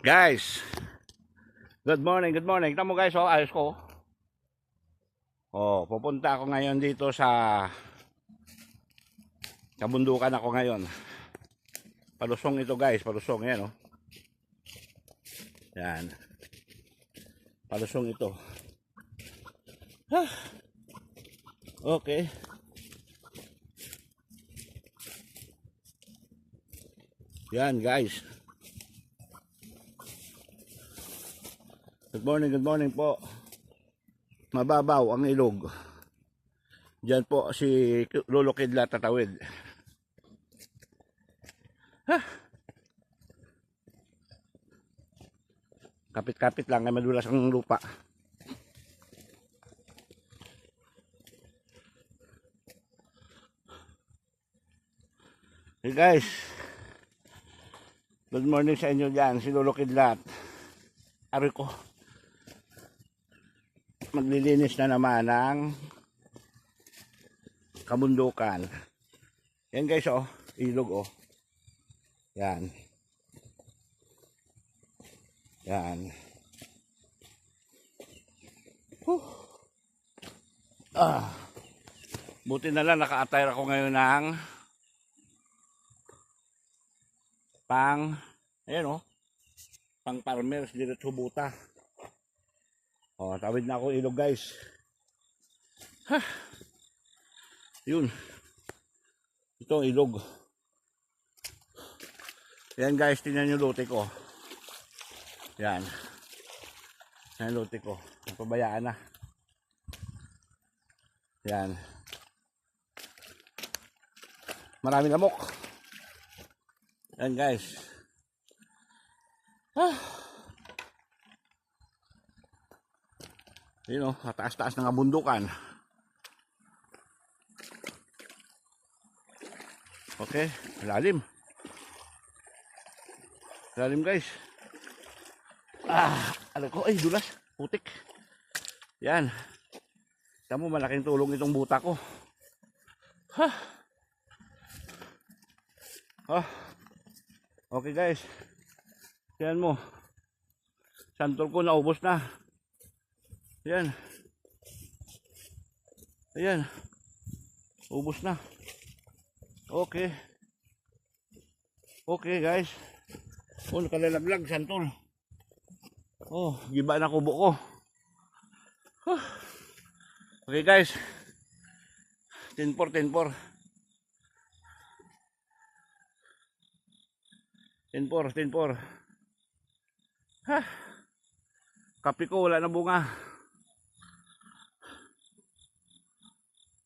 Guys, good morning, good morning. Tamo guys, oh, ayos ko. Oh, pupunta ako ngayon dito sa kabundukan ako ngayon. Palusong ito guys, palusong yan oh. Yan. Palusong ito. Okay. Yan guys. Good morning, good morning po. Mababaw ang ilog. Diyan po si Lolo Kidla tatawid. Kapit-kapit lang ay madulas ang lupa. Hey guys. Good morning sa inyo dyan. Si Lolo Kidlat. Ari ko. Maglilinis na naman ng kabundukan. Yan guys oh. Ilog oh. Yan. Yan. Huh. Ah. Buti na lang naka-attire ako ngayon ng pang ayan oh pang farmers dito sa Hubuta oh tawid na ako ilog guys. Ha yun. Ito ilog. Yan guys tingnan nyo lote ko. Yan yan lote ko. Napabayaan na. Yan marami lamok. Yan guys. Ah. Yun o, taas-taas ng abundukan. Okay, lalim. Lalim guys. Ah, alam ko, ay dulas, putik. Yan. Tamo malaking tulong itong buta ko. Ha. Ah. Okay guys. Yan mo. Santol ko naubos na. Yan. Ayan. Ubos na. Okay. Okay guys. Oh, nakalalaglag santol. Oh, giba na kubo ko. Huh. Okay guys. 10 4 10 4. 10-4, 10-4. Ha? Kape ko, wala na bunga.